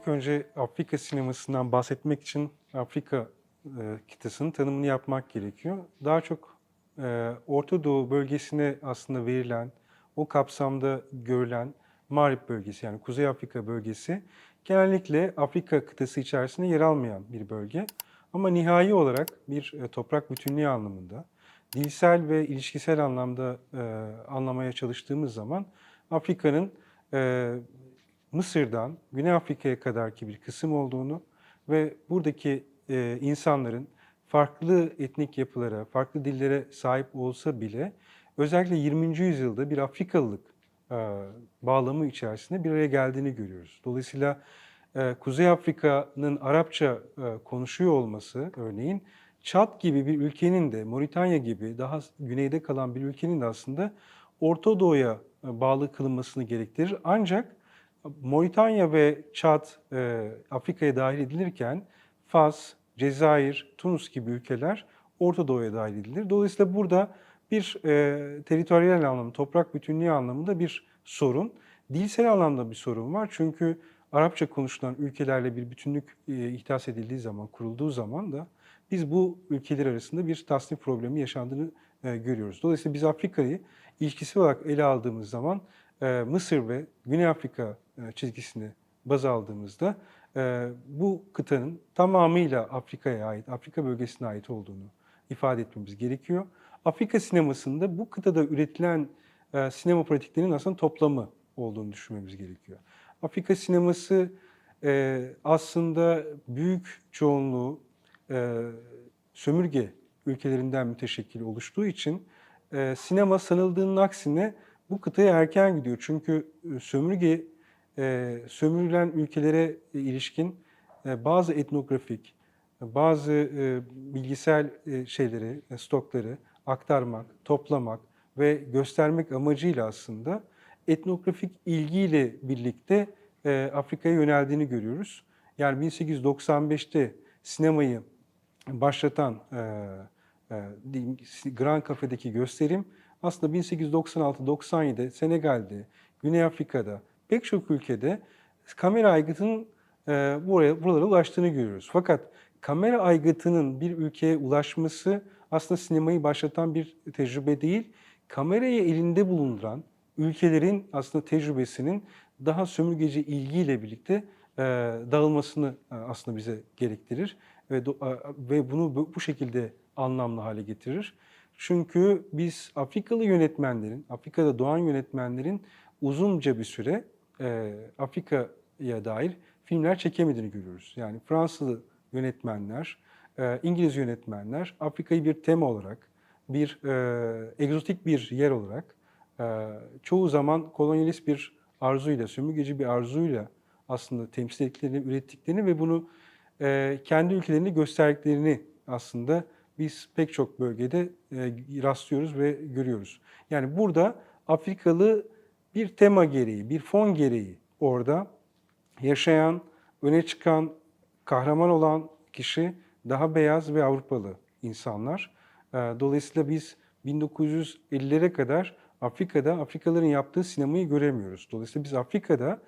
İlk önce Afrika sinemasından bahsetmek için Afrika e, kıtasının tanımını yapmak gerekiyor. Daha çok e, Orta Doğu bölgesine aslında verilen, o kapsamda görülen Mağrip bölgesi yani Kuzey Afrika bölgesi genellikle Afrika kıtası içerisinde yer almayan bir bölge. Ama nihai olarak bir e, toprak bütünlüğü anlamında, dilsel ve ilişkisel anlamda e, anlamaya çalıştığımız zaman Afrika'nın e, Mısır'dan Güney Afrika'ya kadarki bir kısım olduğunu ve buradaki e, insanların farklı etnik yapılara, farklı dillere sahip olsa bile özellikle 20. yüzyılda bir Afrikalılık e, bağlamı içerisinde bir araya geldiğini görüyoruz. Dolayısıyla e, Kuzey Afrika'nın Arapça e, konuşuyor olması örneğin Çat gibi bir ülkenin de Moritanya gibi daha güneyde kalan bir ülkenin de aslında Orta Doğu'ya e, bağlı kılınmasını gerektirir. Ancak Moritanya ve Çad e, Afrika'ya dahil edilirken Fas, Cezayir, Tunus gibi ülkeler Orta Doğu'ya dahil edilir. Dolayısıyla burada bir e, teritoryal anlamda, toprak bütünlüğü anlamında bir sorun. Dilsel anlamda bir sorun var. Çünkü Arapça konuşulan ülkelerle bir bütünlük e, ihdas edildiği zaman, kurulduğu zaman da biz bu ülkeler arasında bir tasnif problemi yaşandığını e, görüyoruz. Dolayısıyla biz Afrika'yı ilişkisi olarak ele aldığımız zaman e, Mısır ve Güney Afrika çizgisini baz aldığımızda e, bu kıtanın tamamıyla Afrika'ya ait, Afrika bölgesine ait olduğunu ifade etmemiz gerekiyor. Afrika sinemasında bu kıtada üretilen e, sinema pratiklerinin aslında toplamı olduğunu düşünmemiz gerekiyor. Afrika sineması e, aslında büyük çoğunluğu e, sömürge ülkelerinden müteşekkil oluştuğu için e, sinema sanıldığının aksine bu kıtaya erken gidiyor. Çünkü e, sömürge e, sömürülen ülkelere ilişkin e, bazı etnografik, bazı e, bilgisel e, şeyleri, e, stokları aktarmak, toplamak ve göstermek amacıyla aslında etnografik ilgiyle birlikte e, Afrika'ya yöneldiğini görüyoruz. Yani 1895'te sinemayı başlatan e, e, Grand Cafe'deki gösterim aslında 1896-97'de Senegal'de, Güney Afrika'da pek çok ülkede kamera aygıtının e, buraya buralara ulaştığını görüyoruz. Fakat kamera aygıtının bir ülkeye ulaşması aslında sinemayı başlatan bir tecrübe değil. Kamerayı elinde bulunduran ülkelerin aslında tecrübesinin daha sömürgeci ilgiyle birlikte e, dağılmasını e, aslında bize gerektirir ve do- e, ve bunu bu- şekilde anlamlı hale getirir. Çünkü biz Afrikalı yönetmenlerin, Afrika'da doğan yönetmenlerin uzunca bir süre e, Afrika'ya dair filmler çekemediğini görüyoruz. Yani Fransız yönetmenler, e, İngiliz yönetmenler Afrika'yı bir tema olarak, bir e, egzotik bir yer olarak, e, çoğu zaman kolonyalist bir arzuyla, sömürgeci bir arzuyla aslında temsil ettiklerini, ürettiklerini ve bunu kendi ülkelerinde gösterdiklerini aslında biz pek çok bölgede rastlıyoruz ve görüyoruz. Yani burada Afrikalı bir tema gereği, bir fon gereği orada yaşayan, öne çıkan, kahraman olan kişi daha beyaz ve Avrupalı insanlar. E, Dolayısıyla biz 1950'lere kadar Afrika'da Afrikalıların yaptığı sinemayı göremiyoruz. Dolayısıyla biz Afrika'da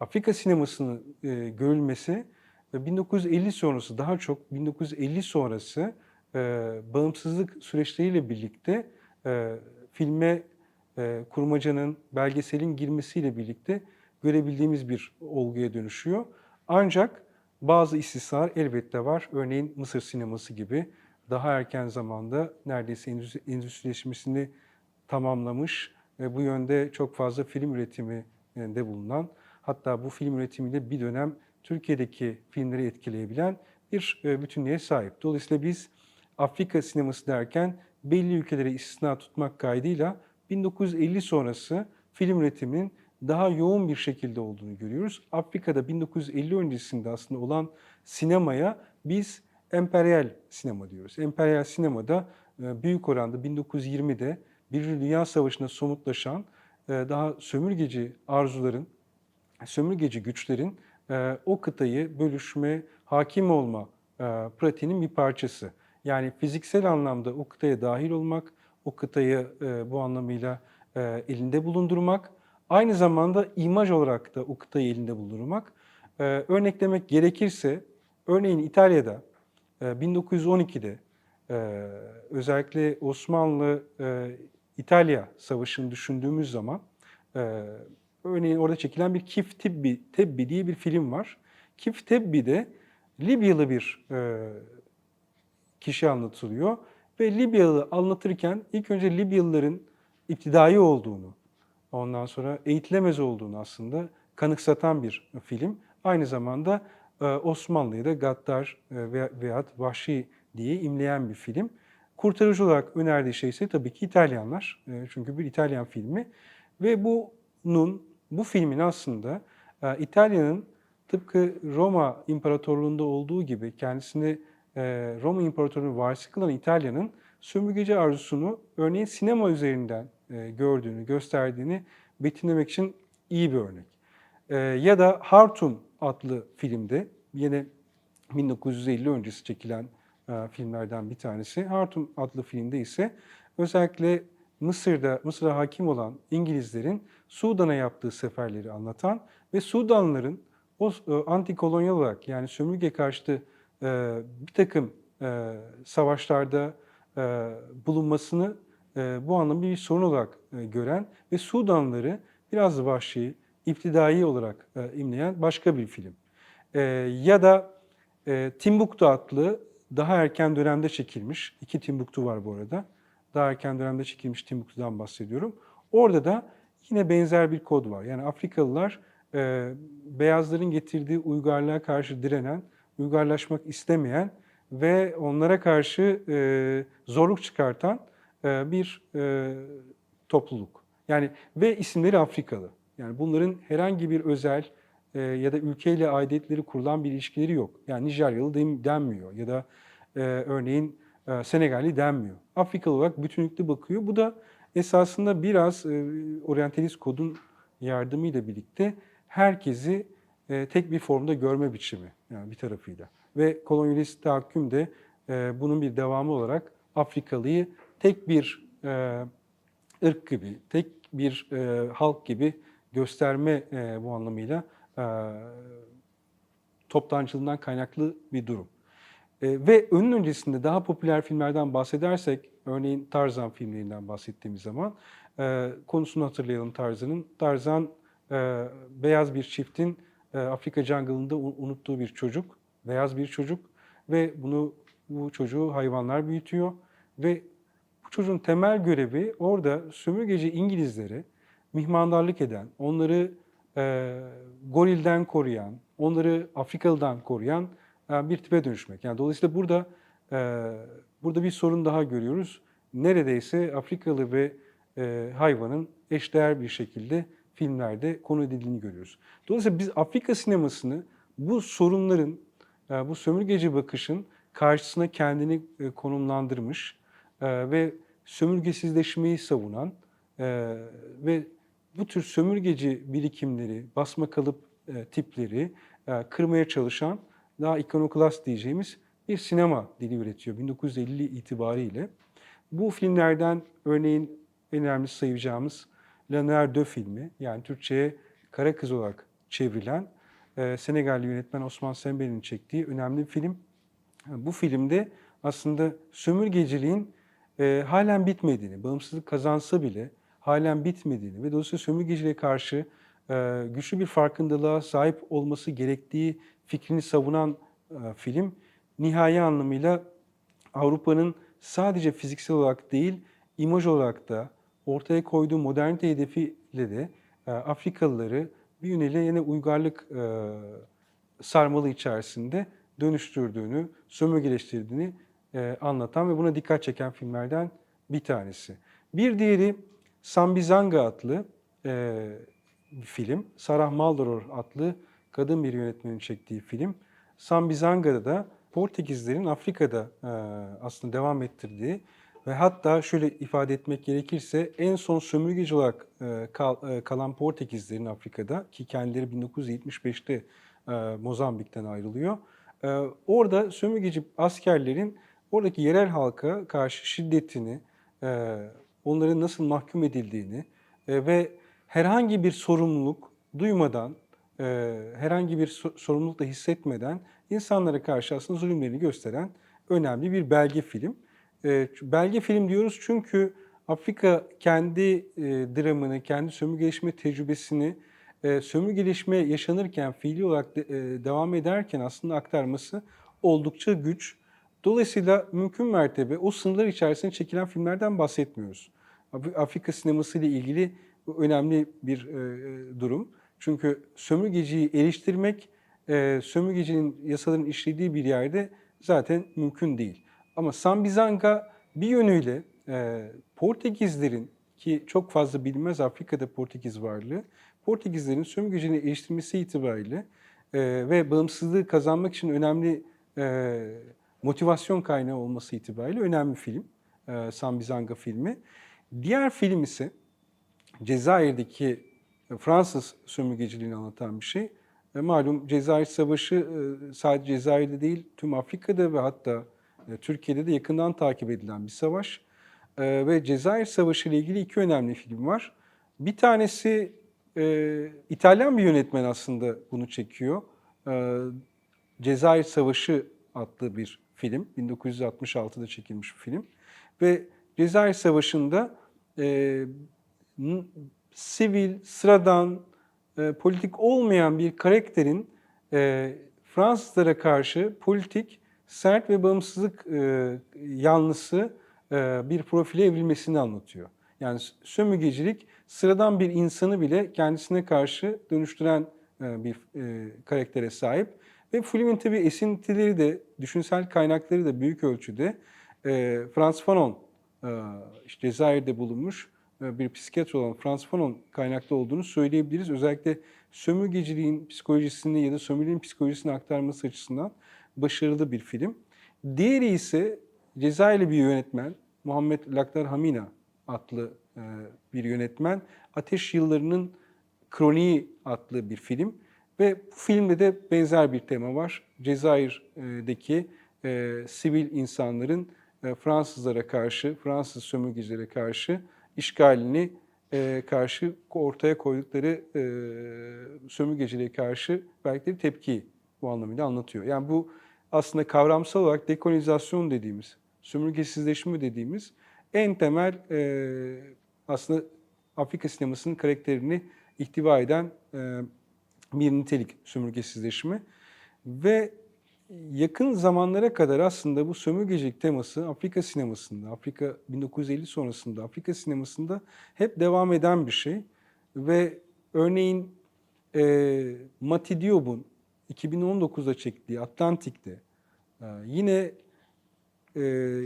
Afrika sinemasının e, görülmesi ve 1950 sonrası daha çok 1950 sonrası e, bağımsızlık süreçleriyle birlikte e, filme e, kurmacanın, belgeselin girmesiyle birlikte görebildiğimiz bir olguya dönüşüyor. Ancak bazı istisnalar elbette var. Örneğin Mısır sineması gibi daha erken zamanda neredeyse endüstri- endüstrileşmesini tamamlamış ve bu yönde çok fazla film üretiminde bulunan, hatta bu film üretimiyle bir dönem Türkiye'deki filmleri etkileyebilen bir e, bütünlüğe sahip. Dolayısıyla biz Afrika sineması derken belli ülkelere istisna tutmak kaydıyla 1950 sonrası film üretiminin daha yoğun bir şekilde olduğunu görüyoruz. Afrika'da 1950 öncesinde aslında olan sinemaya biz emperyal sinema diyoruz. Emperyal sinemada e, büyük oranda 1920'de Birinci Dünya Savaşı'nda somutlaşan e, daha sömürgeci arzuların, sömürgeci güçlerin e, o kıtayı bölüşme, hakim olma pratiğinin bir parçası. Yani fiziksel anlamda o kıtaya dahil olmak, o kıtayı e, bu anlamıyla e, elinde bulundurmak, aynı zamanda imaj olarak da o kıtayı elinde bulundurmak E, örneklemek gerekirse, örneğin İtalya'da e, 1912'de e, özellikle Osmanlı e, İtalya Savaşı'nı düşündüğümüz zaman e, örneğin orada çekilen bir Kif Tebbi, Tebbi diye bir film var. Kif Tebbi'de Libyalı bir e, kişi anlatılıyor ve Libyalı anlatırken ilk önce Libyalıların iptidai olduğunu, ondan sonra eğitilemez olduğunu aslında kanıksatan bir film. Aynı zamanda e, Osmanlı'yı da gaddar e, veya veyahut vahşi diye imleyen bir film. Kurtarıcı olarak önerdiği şey ise tabii ki İtalyanlar. E, Çünkü bir İtalyan filmi. Ve bunun, bu filmin aslında İtalya'nın tıpkı Roma İmparatorluğu'nda olduğu gibi kendisini Roma İmparatorluğu'nun varisi kılan İtalya'nın sömürgeci arzusunu örneğin sinema üzerinden e, gördüğünü, gösterdiğini betimlemek için iyi bir örnek. E, Ya da Hartum adlı filmde yine 1950 öncesi çekilen e, filmlerden bir tanesi. Hartum adlı filmde ise özellikle Mısır'da Mısır'a hakim olan İngilizlerin Sudan'a yaptığı seferleri anlatan ve Sudanlıların o e, antikolonyal olarak yani sömürge karşıtı e, bir takım e, savaşlarda e, bulunmasını e, bu anlamda bir sorun olarak e, gören ve Sudanlıları biraz vahşi, iptidai olarak e, imleyen başka bir film. E, ya da e, Timbuktu adlı daha erken dönemde çekilmiş, iki Timbuktu var bu arada. Daha erken dönemde çekilmiş Timbuktu'dan bahsediyorum. Orada da yine benzer bir kod var. Yani Afrikalılar e, beyazların getirdiği uygarlığa karşı direnen, uygarlaşmak istemeyen ve onlara karşı e, zorluk çıkartan e, bir e, topluluk. Yani ve isimleri Afrikalı. Yani bunların herhangi bir özel e, ya da ülkeyle aidiyetleri kurulan bir ilişkileri yok. Yani Nijeryalı denmiyor ya da e, örneğin e, Senegalli denmiyor. Afrikalı olarak bütünlüklü bakıyor. Bu da esasında biraz e, oryantalist kodun yardımıyla birlikte herkesi e, tek bir formda görme biçimi yani bir tarafıyla. Ve kolonyalist tahakküm de e, bunun bir devamı olarak Afrikalıyı tek bir e, ırk gibi, tek bir e, halk gibi gösterme e, bu anlamıyla e, toptancılığından kaynaklı bir durum. E, ve onun öncesinde daha popüler filmlerden bahsedersek, örneğin Tarzan filmlerinden bahsettiğimiz zaman e, konusunu hatırlayalım Tarzan'ın. Tarzan e, beyaz bir çiftin Afrika jungle'ında unuttuğu bir çocuk, beyaz bir çocuk ve bunu bu çocuğu hayvanlar büyütüyor ve bu çocuğun temel görevi orada sömürgeci İngilizlere mihmandarlık eden, onları e, gorilden koruyan, onları Afrikalı'dan koruyan e, bir tipe dönüşmek. Yani dolayısıyla burada e, burada bir sorun daha görüyoruz. Neredeyse Afrikalı ve e, hayvanın eşdeğer bir şekilde filmlerde konu edildiğini görüyoruz. Dolayısıyla biz Afrika sinemasını bu sorunların, e, bu sömürgeci bakışın karşısına kendini e, konumlandırmış e, ve sömürgesizleşmeyi savunan ve bu tür sömürgeci birikimleri, basma kalıp tipleri kırmaya çalışan daha ikonoklast diyeceğimiz bir sinema dili üretiyor 1950 itibariyle. Bu filmlerden örneğin en önemli sayacağımız Laner de filmi yani Türkçe'ye Kara Kız olarak çevrilen e, Senegalli yönetmen Osman Sembel'in çektiği önemli bir film. Bu filmde aslında sömürgeciliğin e, halen bitmediğini, bağımsızlık kazansa bile halen bitmediğini ve dolayısıyla sömürgeciliğe karşı e, güçlü bir farkındalığa sahip olması gerektiği fikrini savunan e, film nihai anlamıyla Avrupa'nın sadece fiziksel olarak değil, imaj olarak da ortaya koyduğu modernite hedefiyle de e, Afrikalıları bir yönüyle yine uygarlık e, sarmalı içerisinde dönüştürdüğünü, sömürgeleştirdiğini e, anlatan ve buna dikkat çeken filmlerden bir tanesi. Bir diğeri Sambizanga adlı bir film. Sarah Maldoror adlı kadın bir yönetmenin çektiği film. Sambizanga'da da Portekizlerin Afrika'da aslında devam ettirdiği ve hatta şöyle ifade etmek gerekirse en son sömürgeci olarak e, e, kalan Portekizlerin Afrika'da ki kendileri 1975'te e, Mozambik'ten ayrılıyor. Orada sömürgeci askerlerin oradaki yerel halka karşı şiddetini, onların nasıl mahkum edildiğini ve herhangi bir sorumluluk duymadan herhangi bir so- sorumluluk da hissetmeden insanlara karşı aslında zulümlerini gösteren önemli bir belge film. E, belge film diyoruz çünkü Afrika kendi e, dramını, kendi sömürgeleşme tecrübesini e, sömürgeleşme yaşanırken, fiili olarak e, devam ederken aslında aktarması oldukça güç. Dolayısıyla mümkün mertebe o sınırlar içerisinde çekilen filmlerden bahsetmiyoruz. Af- Afrika sineması ile ilgili önemli bir e, durum. Çünkü sömürgeciyi eleştirmek, e, sömürgecinin yasaların işlediği bir yerde zaten mümkün değil. Ama Sambizanga bir yönüyle e, Portekizlerin ki çok fazla bilinmez Afrika'da Portekiz varlığı, Portekizlerin sömürgeciliğini eleştirmesi itibariyle e, ve bağımsızlığı kazanmak için önemli e, motivasyon kaynağı olması itibariyle önemli film. E, Sambizanga filmi. Diğer film ise Cezayir'deki Fransız sömürgeciliğini anlatan bir şey. E, malum Cezayir Savaşı e, sadece Cezayir'de değil tüm Afrika'da ve hatta e, Türkiye'de de yakından takip edilen bir savaş. E, ve Cezayir Savaşı ile ilgili iki önemli film var. Bir tanesi e, İtalyan bir yönetmen aslında bunu çekiyor. E, Cezayir Savaşı adlı bir film. 1966'da çekilmiş bir film. Ve Cezayir Savaşı'nda e, sivil, sıradan, e, politik olmayan bir karakterin e, Fransızlara karşı politik, sert ve bağımsızlık e, yanlısı e, bir profile evrilmesini anlatıyor. Yani sömürgecilik sıradan bir insanı bile kendisine karşı dönüştüren e, bir e, karaktere sahip. Ve filmin tabii esintileri de, düşünsel kaynakları da büyük ölçüde e, Frans Fanon, e, işte Cezayir'de bulunmuş e, bir psikiyatr olan Frans Fanon kaynaklı olduğunu söyleyebiliriz. Özellikle sömürgeciliğin psikolojisini ya da sömürgenin psikolojisini aktarması açısından başarılı bir film. Diğeri ise Cezayirli bir yönetmen, Muhammed Lakdar Hamina adlı e, bir yönetmen. Ateş Yılları'nın Kroniği adlı bir film. Ve bu filmde de benzer bir tema var. Cezayir'deki e, sivil insanların e, Fransızlara karşı, Fransız sömürgecilere karşı işgalini e, karşı ortaya koydukları e, sömürgeciliğe karşı verdikleri tepkiyi bu anlamıyla anlatıyor. Yani bu aslında kavramsal olarak dekolonizasyon dediğimiz, sömürgesizleşme dediğimiz en temel e, aslında Afrika sinemasının karakterini ihtiva eden e, bir nitelik sömürgesizleşme. Ve yakın zamanlara kadar aslında bu sömürgecilik teması Afrika sinemasında, Afrika 1950 sonrasında Afrika sinemasında hep devam eden bir şey. Ve örneğin e, Mati Diop'un 2019'da çektiği Atlantik'te e, yine e,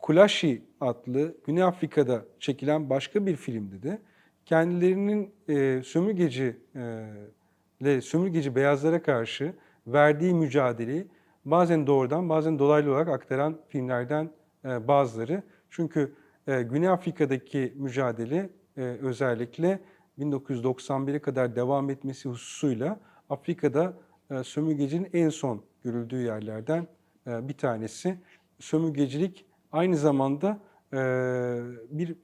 Kulashi adlı Güney Afrika'da çekilen başka bir filmde de kendilerinin e, sömürgeci e, sömürgeci beyazlara karşı verdiği mücadeleyi bazen doğrudan bazen dolaylı olarak aktaran filmlerden e, bazıları. Çünkü e, Güney Afrika'daki mücadele e, özellikle 1991'e kadar devam etmesi hususuyla Afrika'da sömürgecinin en son görüldüğü yerlerden bir tanesi. Sömürgecilik aynı zamanda bir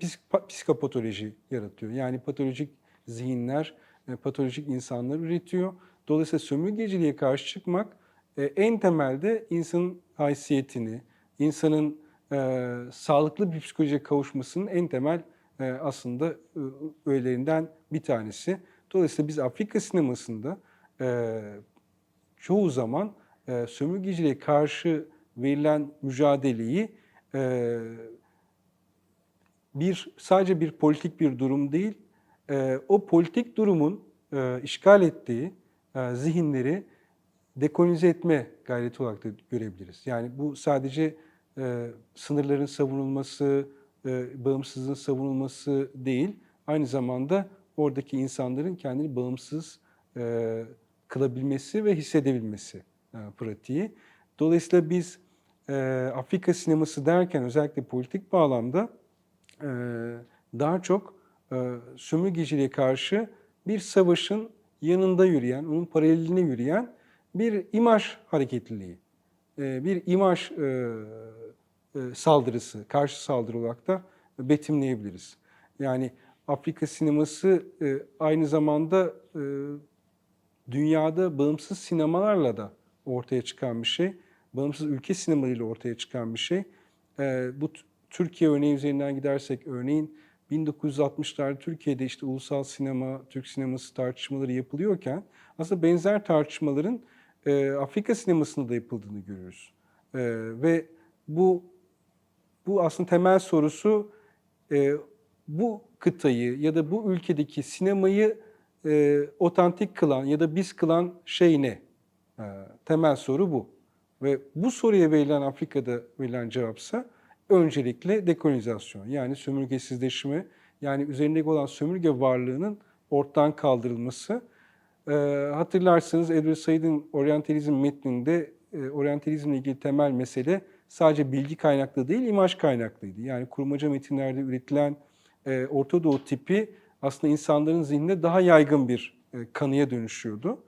psik- psikopatoloji yaratıyor. Yani patolojik zihinler, patolojik insanlar üretiyor. Dolayısıyla sömürgeciliğe karşı çıkmak e, en temelde insanın haysiyetini, insanın e, sağlıklı bir psikolojiye kavuşmasının en temel e, aslında e, öğelerinden bir tanesi. Dolayısıyla biz Afrika sinemasında e, çoğu zaman e, sömürgeciliğe karşı verilen mücadeleyi e, bir sadece bir politik bir durum değil, e, o politik durumun e, işgal ettiği zihinleri dekolonize etme gayreti olarak da görebiliriz. Yani bu sadece e, sınırların savunulması, e, bağımsızlığın savunulması değil, aynı zamanda oradaki insanların kendini bağımsız e, kılabilmesi ve hissedebilmesi e, pratiği. Dolayısıyla biz e, Afrika sineması derken özellikle politik bağlamda e, daha çok e, sömürgeciliğe karşı bir savaşın yanında yürüyen, onun paraleline yürüyen bir imaj hareketliliği, e, bir imaj e, e, saldırısı, karşı saldırı olarak da betimleyebiliriz. Yani Afrika sineması e, aynı zamanda dünyada bağımsız sinemalarla da ortaya çıkan bir şey. Bağımsız ülke sinemalarıyla ortaya çıkan bir şey. Ee, bu Türkiye örneği üzerinden gidersek örneğin 1960'larda Türkiye'de işte ulusal sinema, Türk sineması tartışmaları yapılıyorken aslında benzer tartışmaların e, Afrika sinemasında da yapıldığını görüyoruz. E, ve bu bu aslında temel sorusu e, bu kıtayı ya da bu ülkedeki sinemayı e, otantik kılan ya da biz kılan şey ne? E, temel soru bu. Ve bu soruya verilen Afrika'da verilen cevapsa öncelikle dekolonizasyon yani sömürgesizleşme yani üzerindeki olan sömürge varlığının ortadan kaldırılması. E, hatırlarsanız Edward Said'in oryantalizm metninde e, oryantalizmle ilgili temel mesele sadece bilgi kaynaklı değil, imaj kaynaklıydı. Yani kurmaca metinlerde üretilen e, Orta Doğu tipi aslında insanların zihninde daha yaygın bir e, kanıya dönüşüyordu.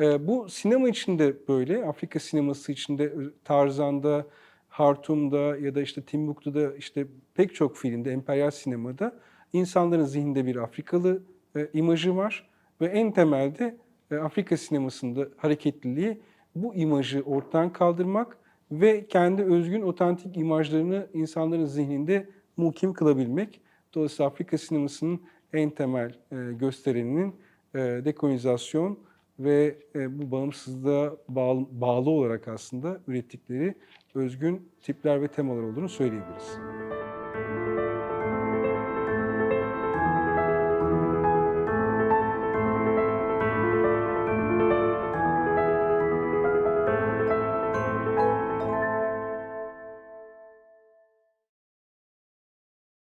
E, bu sinema içinde böyle, Afrika sineması içinde e, Tarzan'da, Hartum'da ya da işte Timbuktu'da işte pek çok filmde, emperyal sinemada insanların zihninde bir Afrikalı e, imajı var ve en temelde e, Afrika sinemasında hareketliliği bu imajı ortadan kaldırmak ve kendi özgün otantik imajlarını insanların zihninde muhkim kılabilmek. Dolayısıyla Afrika sinemasının en temel e, göstereninin e, dekolonizasyon ve e, bu bağımsızlığa bağlı, bağlı olarak aslında ürettikleri özgün tipler ve temalar olduğunu söyleyebiliriz.